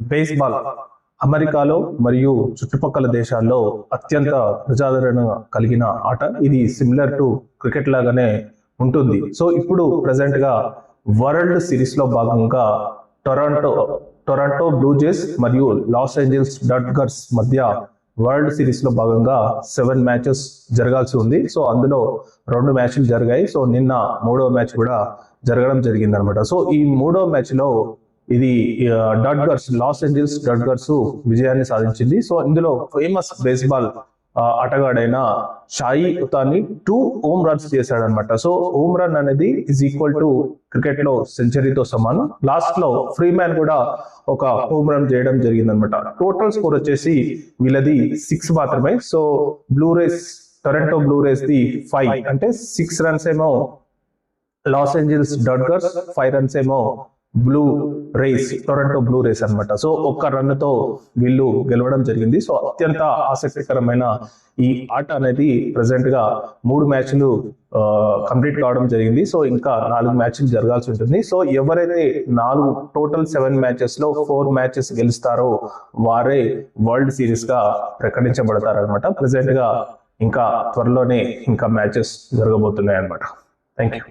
Baseball అమెరికాలో మరియు చుట్టుపక్కల దేశాల్లో అత్యంత ప్రజాదరణ కలిగిన ఆట. ఇది సిమిలర్ టు క్రికెట్ లాగానే ఉంటుంది. సో ఇప్పుడు ప్రజెంట్గా వరల్డ్ సిరీస్లో భాగంగా టొరాంటో టొరాంటో బ్లూజేస్ మరియు లాస్ ఏంజల్స్ డట్గర్స్ మధ్య వరల్డ్ సిరీస్లో భాగంగా సెవెన్ మ్యాచెస్ జరగాల్సి ఉంది. సో అందులో రెండు మ్యాచ్లు జరిగాయి. సో నిన్న మూడో మ్యాచ్ కూడా జరగడం జరిగింది అనమాట సో ఈ మూడో మ్యాచ్లో ఇది డట్గర్స్ లాస్ ఏంజల్స్ డట్గర్స్ విజయాన్ని సాధించింది. సో ఇందులో famous baseball ఆటగాడైన Shohei Ohtani two home runs చేశాడనమాట సో హోమ్ రన్ అనేది ఇస్ ఈక్వల్ టు క్రికెట్లో సెంచరీతో సమానం. లాస్ట్లో ఫ్రీ మ్యాన్ కూడా ఒక హోమ్ రన్ చేయడం జరిగిందనమాట టోటల్ స్కోర్ వచ్చేసి వీళ్ళది సిక్స్ మాత్రమే. So Blue Jays Toronto Blue Jays the five అంటే సిక్స్ రన్స్ ఏమో Los Angeles Dodgers five runs ఏమో Blue Jays Toronto Blue Jays అనమాట సో ఒక్క రన్తో వీళ్ళు గెలవడం జరిగింది. సో అత్యంత ఆసక్తికరమైన ఈ ఆట అనేది ప్రజెంట్గా మూడు మ్యాచ్లు కంప్లీట్ కావడం జరిగింది. సో ఇంకా నాలుగు మ్యాచ్లు జరగాల్సి ఉంటుంది. సో ఎవరైతే నాలుగు టోటల్ సెవెన్ మ్యాచెస్లో ఫోర్ మ్యాచెస్ గెలుస్తారో వారే వరల్డ్ సిరీస్గా ప్రకటించబడతారు అనమాట ప్రజెంట్గా ఇంకా త్వరలోనే ఇంకా మ్యాచెస్ జరగబోతున్నాయి అనమాట థ్యాంక్ యూ